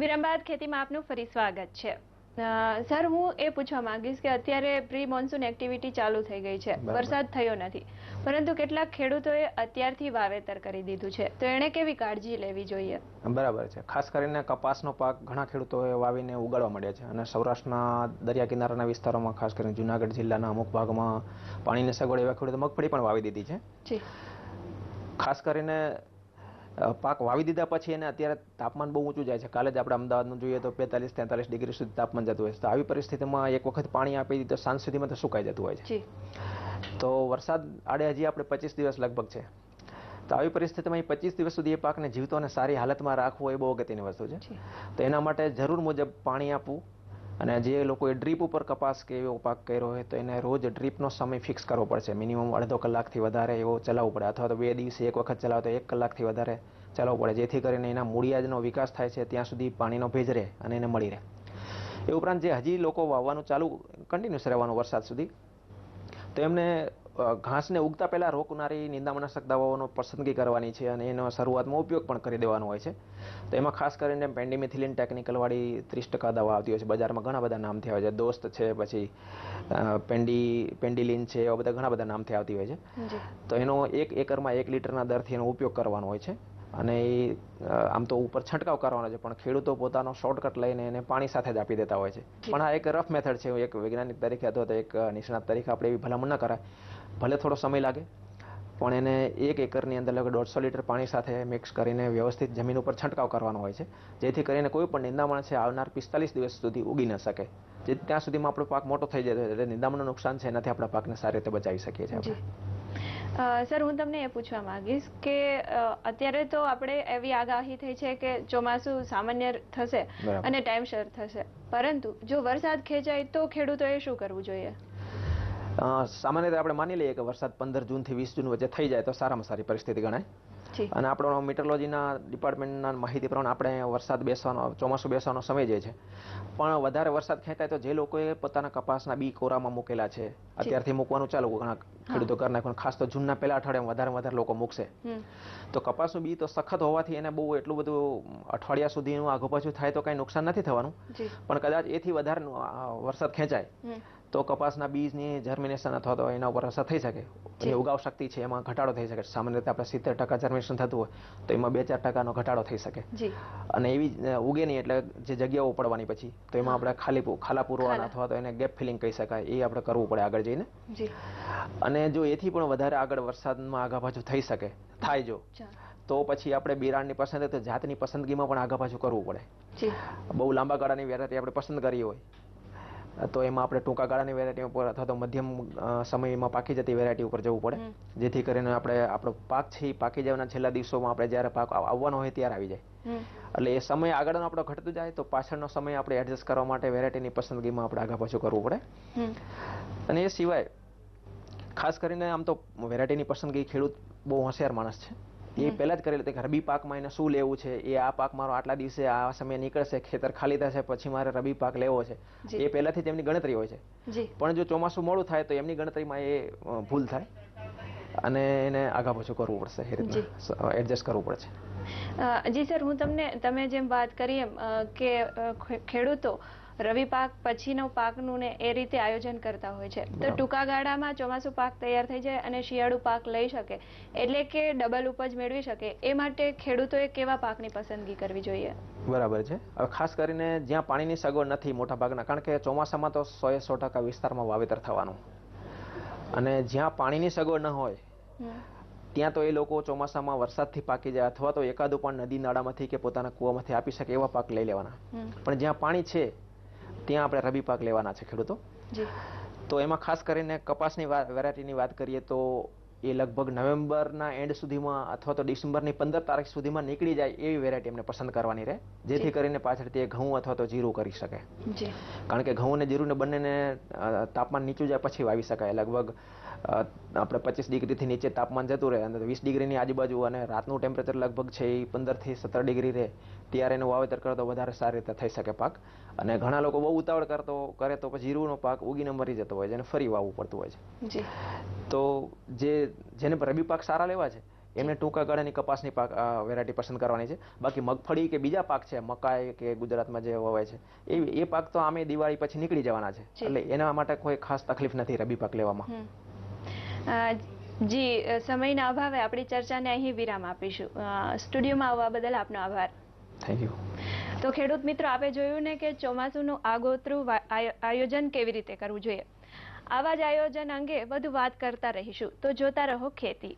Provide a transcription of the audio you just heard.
વિરામ બાદ ખેતીમાં આપનું ફરી સ્વાગત છે. સર હું એ પૂછવા માંગીશ કે અત્યારે પ્રી મોન્સૂન એક્ટિવિટી ચાલુ થઈ ગઈ છે. વરસાદ થયો નથી. પરંતુ કેટલાક ખેડૂતોએ અત્યારથી વાવેતર કરી દીધું છે. તો એણે કેવી કાળજી લેવી જોઈએ? બરાબર છે. ખાસ કરીને કપાસનો પાક ઘણા ખેડૂતોએ વાવીને ઉગાડવા માંડ્યા છે અને સૌરાષ્ટ્રના દરિયા કિનારાના વિસ્તારોમાં ખાસ કરીને જુનાગઢ જિલ્લાના અમુક ભાગમાં પાણીની સગવડ એવા ખેડૂતો મગફળી પણ વાવી દીધી છે. ખાસ કરીને પાક વાવી દીધા પછી એને અત્યારે તાપમાન બહુ ઊંચું જાય છે. કાલે જ આપણે અમદાવાદનું જોઈએ તો બેતાલીસ તેતાલીસ ડિગ્રી સુધી તાપમાન જતું હોય છે. તો આવી પરિસ્થિતિમાં એક વખત પાણી આપી દીધું તો સાંજ સુધીમાં તો સુકાઈ જતું હોય છે. તો વરસાદ આડે હજી આપણે પચીસ દિવસ લગભગ છે. તો આવી પરિસ્થિતિમાં એ પચીસ દિવસ સુધી એ પાકને જીવતો અને સારી હાલતમાં રાખવો એ બહુ અગત્યની વસ્તુ છે. તો એના માટે જરૂર મુજબ પાણી આપવું. અને જે લોકોએ ડ્રીપ ઉપર કપાસ કે એવો પાક કર્યો હોય તો એને રોજ ડ્રીપનો સમય ફિક્સ કરવો પડશે. મિનિમમ અડધો કલાકથી વધારે એવો ચલાવવું પડે. અથવા તો બે દિવસે એક વખત ચલાવો તો એક કલાકથી વધારે ચલાવવું પડે. જેથી કરીને એના મૂળિયાજનો વિકાસ થાય છે, ત્યાં સુધી પાણીનો ભેજ રહે અને એને મળી રહે. એ ઉપરાંત જે હજી લોકો વાવવાનું ચાલુ કન્ટિન્યુઅસ રહેવાનું વરસાદ સુધી, તો એમને ઘાસને ઉગતા પહેલાં રોકનારી નિંદામનાશક દવાઓનો પસંદગી કરવાની છે અને એનો શરૂઆતમાં ઉપયોગ પણ કરી દેવાનો હોય છે. તો એમાં ખાસ કરીને પેન્ડીમિથિલિન ટેકનિકલવાળી ત્રીસ ટકા દવા આવતી હોય છે. બજારમાં ઘણા બધા નામથી આવે છે. દોસ્ત છે પછી પેન્ડી પેન્ડિલિન છે એવા બધા ઘણા બધા નામથી આવતી હોય છે. તો એનો એક એકરમાં એક લીટરના દરથી એનો ઉપયોગ કરવાનો હોય છે. અને એ આમ તો ઉપર છંટકાવ કરવાનો છે, પણ ખેડૂતો પોતાનો શોર્ટકટ લઈને એને પાણી સાથે જ આપી દેતા હોય છે. પણ આ એક રફ મેથડ છે, એક વૈજ્ઞાનિક તરીકે અથવા તો એક નિષ્ણાત તરીકે આપણે એવી ભલામણ ન કરાય. ભલે થોડો સમય લાગે, પણ એને એક એકરની અંદર લગભગ દોઢસો લીટર પાણી સાથે મિક્સ કરીને વ્યવસ્થિત જમીન ઉપર છંટકાવ કરવાનો હોય છે. જેથી કરીને કોઈ પણ નિંદામણ છે, આવનાર પિસ્તાલીસ દિવસ સુધી ઉગી ન શકે. જે ત્યાં સુધીમાં આપણો પાક મોટો થઈ જાય એટલે નિંદામણનું નુકસાન છે, એનાથી આપણા પાકને સારી રીતે બચાવી શકીએ છીએ આપણે. સર હું તમને એ પૂછવા માંગીશ કે અત્યારે તો આપણે એવી આગાહી થઈ છે કે ચોમાસું સામાન્ય થશે અને ટાઈમસર થશે. પરંતુ જો વરસાદ ખેંચાય તો ખેડૂતોએ શું કરવું જોઈએ? સામાન્ય રીતે આપણે માની લઈએ કે વરસાદ પંદર જૂનથી વીસ જૂન વચ્ચે થઈ જાય તો સારામાં સારી પરિસ્થિતિ ગણાય. અને આપણો મીટરોલોજીના ડિપાર્ટમેન્ટના માહિતી પ્રમાણે આપણે વરસાદ બેસવાનો ચોમાસું બેસવાનો સમય જે છે. પણ વધારે વરસાદ ખેંચાય તો જે લોકોએ પોતાના કપાસના બી કોરામાં મૂકેલા છે અત્યારથી મૂકવાનું ચાલુ ઘણા ખેડૂતો કરી નાખ્યું. ખાસ તો જૂનના પહેલા અઠવાડિયામાં વધારે વધારે લોકો મૂકશે. તો કપાસનું બી તો સખત હોવાથી એને બહુ એટલું બધું અઠવાડિયા સુધીનું આગુપાછું થાય તો કાંઈ નુકસાન નથી થવાનું. પણ કદાચ એથી વધારે વરસાદ ખેંચાય. તો કપાસના બીજની જર્મિનેશન અથવા તો એના ઉપર અસર થઈ શકે. જે. ઉગાવ શક્તિ છે એમાં ઘટાડો થઈ શકે. સામાન્ય રીતે આપણે સિત્તેર ટકા જર્મિનેશન થતું હોય તો એમાં બે ચાર ટકાનો ઘટાડો થઈ શકે. અને એવી ઉગે નહીં એટલે જે જગ્યાઓ પડવાની પછી તો એમાં આપણે ખાલી ખાલા પૂરવાના અથવા તો એને ગેપ ફિલિંગ કહી શકાય એ આપણે કરવું પડે આગળ જઈને. અને જો એથી પણ વધારે આગળ વરસાદમાં આગા પાછું થઈ શકે થાય જો તો પછી આપણે બિરાણની પસંદ તો જાતની પસંદગીમાં પણ આગાપાછું કરવું પડે. બહુ લાંબા ગાળાની વેરાયટી આપણે પસંદ કરી હોય તો એમાં આપણે ટૂંકા ગાળાની વેરાયટી ઉપર અથવા તો મધ્યમ સમયમાં પાકી જતી વેરાયટી ઉપર જવું પડે. જેથી કરીને આપણે આપણો પાક છે એ પાકી જવાના છેલ્લા દિવસોમાં આપણે જ્યારે પાક આવવાનો હોય ત્યારે આવી જાય. એટલે એ સમય આગળનો આપણો ઘટતો જાય તો પાછળનો સમય આપણે એડજસ્ટ કરવા માટે વેરાયટીની પસંદગીમાં આપણે આગા પાછું કરવું પડે. અને એ સિવાય ખાસ કરીને આમ તો વેરાયટીની પસંદગી ખેડૂત બહુ હોશિયાર માણસ છે. એ. પહેલા જ કરેલું કે રબી પાકમાં એને શું લેવું છે એ આ પાક મારો આટલા દિવસે આ સમય નીકળશે ખેતર ખાલી થશે પછી મારે રબી પાક લેવો છે. એ પહેલાથી તેમની ગણતરી હોય છે. પણ જો ચોમાસું મોડું થાય તો એમની ગણતરીમાં એ ભૂલ થાય. અને એને આગા પાછું કરવું પડશે એ રીતના. એડજસ્ટ કરવું પડશે જી સર હું તમને તમે જેમ વાત કરી એમ કે ખેડૂતો રવિ પાક પછીનો પાકનું ને એ રીતે આયોજન કરતા હોય છે. તો. ટૂંકા ગાળામાં ચોમાસું પાક તૈયાર થઈ જાય અને શિયાળુ પાક લઈ શકે એટલે કે ડબલ ઉપજ મેળવી શકે એ માટે ખેડૂતોએ કેવા પાકની પસંદગી કરવી જોઈએ? બરાબર છે. હવે ખાસ કરીને જ્યાં પાણીની સગવડ નથી મોટા ભાગના કારણ કે ચોમાસામાં તો સો એ સો ટકા વિસ્તારમાં વાવેતર થવાનું. અને જ્યાં પાણીની સગવડ ન હોય ત્યાં તો એ લોકો ચોમાસામાં વરસાદથી પાકી જાય અથવા તો એકાદું પણ નદી નાળામાંથી કે પોતાના કૂવામાંથી આપી શકે એવા પાક લઈ લેવાના. પણ જ્યાં પાણી છે ત્યાં આપણે રબી પાક લેવાના છે ખેડૂતો. તો એમાં ખાસ કરીને કપાસની વેરાયટીની વાત કરીએ તો એ લગભગ નવેમ્બરના એન્ડ સુધીમાં અથવા તો ડિસેમ્બરની પંદર તારીખ સુધીમાં નીકળી જાય એવી વેરાયટી એમને પસંદ કરવાની રહે. જેથી કરીને પાછળથી એ ઘઉં અથવા તો જીરું કરી શકે. કારણ કે ઘઉં અને જીરુંને બંનેને તાપમાન નીચું જાય પછી વાવી શકાય. લગભગ આપણે પચીસ ડિગ્રીથી નીચે તાપમાન જતું રહે અને વીસ ડિગ્રીની આજુબાજુ અને રાતનું ટેમ્પરેચર લગભગ છે એ પંદરથી સત્તર ડિગ્રી રહે ત્યારે એનું વાવેતર કરે તો વધારે સારી રીતે થઈ શકે પાક. અને ઘણા લોકો બહુ ઉતાવળ કરતો કરે તો પછી જીરુનો પાક ઉગીને મરી જતો હોય છે અને ફરી વાવવું પડતું હોય છે. તો જે જેને રબી પાક સારા લેવા છે એમને ટૂંકા ગાળાની કપાસની પાક વેરાયટી પસંદ કરવાની છે. બાકી મગફળી કે બીજા પાક છે મકાઈ કે ગુજરાતમાં જે વવાય છે એ એ પાક તો આમે દિવાળી પછી નીકળી જવાના છે. એટલે એના માટે કોઈ ખાસ તકલીફ નથી રબી પાક લેવામાં. જી સમયના અભાવે આપણી ચર્ચાને અહીં વિરામ આપીશું. સ્ટુડિયોમાં આવવા બદલ આપનો આભાર. થેન્ક યુ તો ખેડૂત મિત્રો આપે જોયું ને કે ચોમાસુનું આગોતરું આયો- આયોજન કેવી રીતે કરવું જોઈએ? આવા જ આયોજન અંગે વધુ વાત કરતા રહીશું. તો જોતા રહો ખેતી.